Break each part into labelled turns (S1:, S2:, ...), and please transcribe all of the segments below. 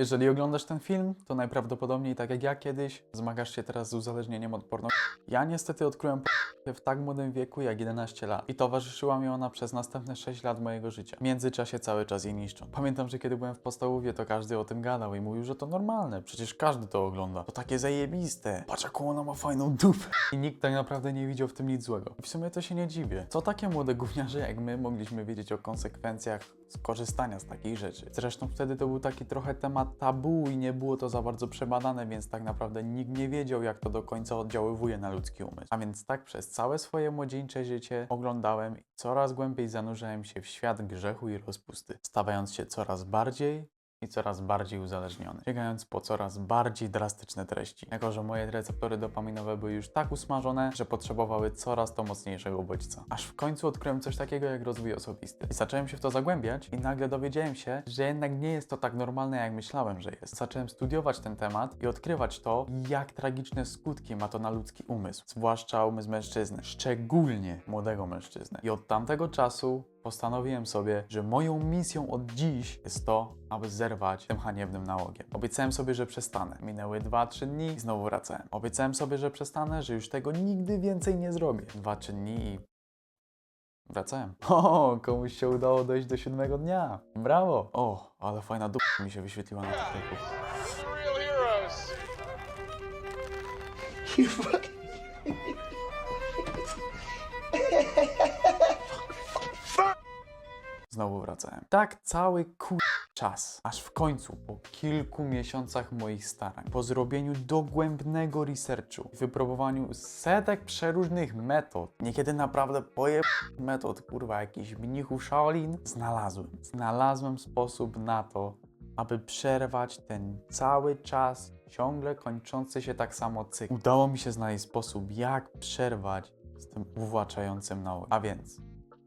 S1: Jeżeli oglądasz ten film, to najprawdopodobniej tak jak ja kiedyś, zmagasz się teraz z uzależnieniem od porno. Ja niestety odkryłem w tak młodym wieku jak 11 lat i towarzyszyła mi ona przez następne 6 lat mojego życia. W międzyczasie cały czas jej niszczą. Pamiętam, że kiedy byłem w podstawowie, to każdy o tym gadał i mówił, że to normalne, przecież każdy to ogląda. To takie zajebiste. Patrz jaką ona ma fajną dupę. I nikt tak naprawdę nie widział w tym nic złego. I w sumie to się nie dziwię. Co takie młode gówniarze jak my mogliśmy wiedzieć o konsekwencjach skorzystania z takich rzeczy? Zresztą wtedy to był taki trochę temat tabu i nie było to za bardzo przebadane, więc tak naprawdę nikt nie wiedział, jak to do końca oddziaływuje na ludzki umysł. A więc tak przez całe swoje młodzieńcze życie oglądałem i coraz głębiej zanurzałem się w świat grzechu i rozpusty, stawając się coraz bardziej i coraz bardziej uzależniony, sięgając po coraz bardziej drastyczne treści. Jako, że moje receptory dopaminowe były już tak usmażone, że potrzebowały coraz to mocniejszego bodźca. Aż w końcu odkryłem coś takiego jak rozwój osobisty. I zacząłem się w to zagłębiać i nagle dowiedziałem się, że jednak nie jest to tak normalne, jak myślałem, że jest. Zacząłem studiować ten temat i odkrywać to, jak tragiczne skutki ma to na ludzki umysł, zwłaszcza umysł mężczyzny, szczególnie młodego mężczyzny. I od tamtego czasu postanowiłem sobie, że moją misją od dziś jest to, aby zerwać tym haniebnym nałogiem. Obiecałem sobie, że przestanę. Minęły 2-3 dni i znowu wracałem. Obiecałem sobie, że przestanę, że już tego nigdy więcej nie zrobię. 2-3 dni i wracałem. O, komuś się udało dojść do siódmego dnia. Brawo! O, ale fajna dupa mi się wyświetliła na TikToku.
S2: Real heroes.
S3: You
S1: Znowu wracałem. Tak cały kur... czas. Aż w końcu, po kilku miesiącach moich starań, po zrobieniu dogłębnego researchu, wypróbowaniu setek przeróżnych metod, niekiedy naprawdę poje metod, kurwa, jakichś mnichów Shaolin, znalazłem. Znalazłem sposób na to, aby przerwać ten cały czas ciągle kończący się tak samo cykl. Udało mi się znaleźć sposób, jak przerwać z tym uwłaczającym nałogiem. A więc,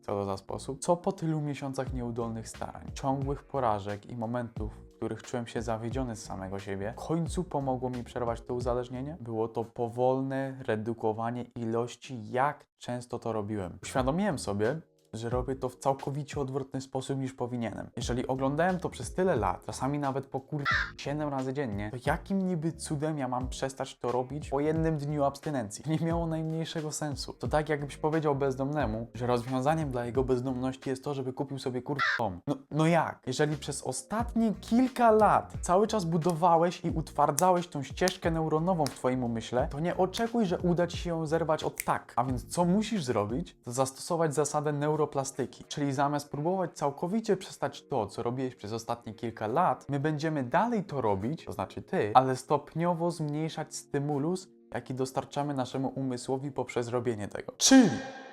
S1: co to za sposób? Co po tylu miesiącach nieudolnych starań, ciągłych porażek i momentów, w których czułem się zawiedziony z samego siebie, w końcu pomogło mi przerwać to uzależnienie? Było to powolne redukowanie ilości, jak często to robiłem. Uświadomiłem sobie, że robię to w całkowicie odwrotny sposób niż powinienem. Jeżeli oglądałem to przez tyle lat, czasami nawet po kur... 7 razy dziennie, to jakim niby cudem ja mam przestać to robić po jednym dniu abstynencji? Nie miało najmniejszego sensu. To tak jakbyś powiedział bezdomnemu, że rozwiązaniem dla jego bezdomności jest to, żeby kupił sobie kur... dom. No, no jak? Jeżeli przez ostatnie kilka lat cały czas budowałeś i utwardzałeś tą ścieżkę neuronową w twoim umyśle, to nie oczekuj, że uda ci się ją zerwać od tak. A więc co musisz zrobić? To zastosować zasadę neuroplastyki. Czyli zamiast próbować całkowicie przestać to, co robiłeś przez ostatnie kilka lat, my będziemy dalej to robić, to znaczy ty, ale stopniowo zmniejszać stymulus, jaki dostarczamy naszemu umysłowi poprzez robienie tego. Czyli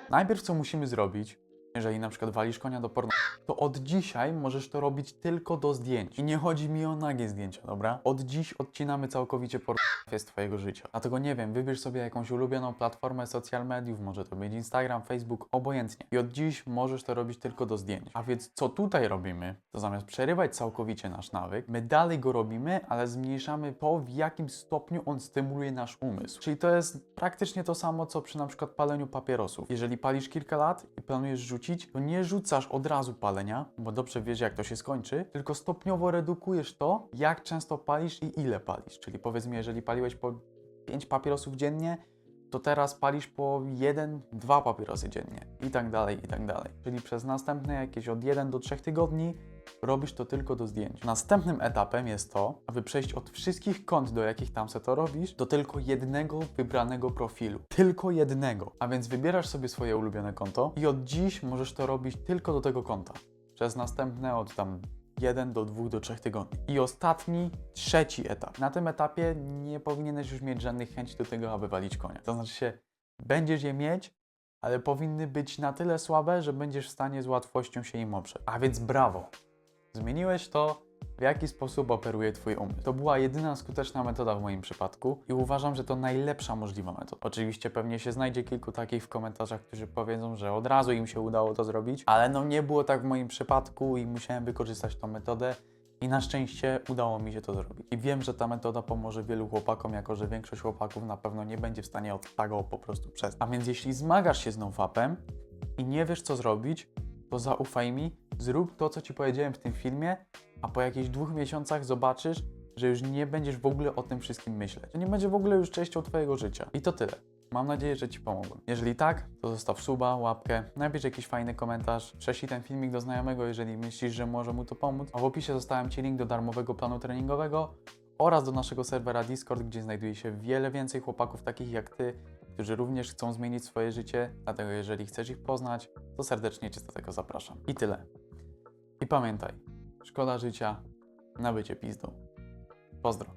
S1: najpierw co musimy zrobić, jeżeli na przykład walisz konia do porno, to od dzisiaj możesz to robić tylko do zdjęć. I nie chodzi mi o nagie zdjęcia, dobra? Od dziś odcinamy całkowicie pornografię z twojego życia. Dlatego nie wiem, wybierz sobie jakąś ulubioną platformę social mediów, może to być Instagram, Facebook, obojętnie. I od dziś możesz to robić tylko do zdjęć. A więc co tutaj robimy, to zamiast przerywać całkowicie nasz nawyk, my dalej go robimy, ale zmniejszamy to, w jakim stopniu on stymuluje nasz umysł. Czyli to jest praktycznie to samo, co przy na przykład paleniu papierosów. Jeżeli palisz kilka lat i planujesz rzucić, to nie rzucasz od razu palenia, bo dobrze wiesz, jak to się skończy, tylko stopniowo redukujesz to, jak często palisz i ile palisz. Czyli powiedzmy, jeżeli paliłeś po 5 papierosów dziennie, to teraz palisz po 1-2 papierosy dziennie i tak dalej, i tak dalej. Czyli przez następne jakieś od 1 do 3 tygodni robisz to tylko do zdjęć. Następnym etapem jest to, aby przejść od wszystkich kont, do jakich tam se to robisz, do tylko jednego wybranego profilu. Tylko jednego. A więc wybierasz sobie swoje ulubione konto i od dziś możesz to robić tylko do tego konta. Przez następne od tam 1 do 2 do 3 tygodni. I ostatni, trzeci etap. Na tym etapie nie powinieneś już mieć żadnych chęci do tego, aby walić konia. To znaczy się, będziesz je mieć, ale powinny być na tyle słabe, że będziesz w stanie z łatwością się im oprzeć. A więc brawo! Zmieniłeś to, w jaki sposób operuje Twój umysł. To była jedyna skuteczna metoda w moim przypadku i uważam, że to najlepsza możliwa metoda. Oczywiście pewnie się znajdzie kilku takich w komentarzach, którzy powiedzą, że od razu im się udało to zrobić, ale no nie było tak w moim przypadku i musiałem wykorzystać tą metodę. I na szczęście udało mi się to zrobić. I wiem, że ta metoda pomoże wielu chłopakom, jako że większość chłopaków na pewno nie będzie w stanie od tego po prostu przestać. A więc jeśli zmagasz się z nowapem i nie wiesz co zrobić, to zaufaj mi, Zrób to, co ci powiedziałem w tym filmie, a po jakichś dwóch miesiącach zobaczysz, że już nie będziesz w ogóle o tym wszystkim myśleć. Że nie będzie w ogóle już częścią twojego życia. I to tyle. Mam nadzieję, że Ci pomogłem. Jeżeli tak, to zostaw suba, łapkę, napisz jakiś fajny komentarz, prześlij ten filmik do znajomego, jeżeli myślisz, że może mu to pomóc. A w opisie zostawiam Ci link do darmowego planu treningowego oraz do naszego serwera Discord, gdzie znajduje się wiele więcej chłopaków takich jak Ty, którzy również chcą zmienić swoje życie. Dlatego jeżeli chcesz ich poznać, to serdecznie Cię do tego zapraszam. I tyle. I pamiętaj, szkoda życia na bycie pizdą. Pozdro.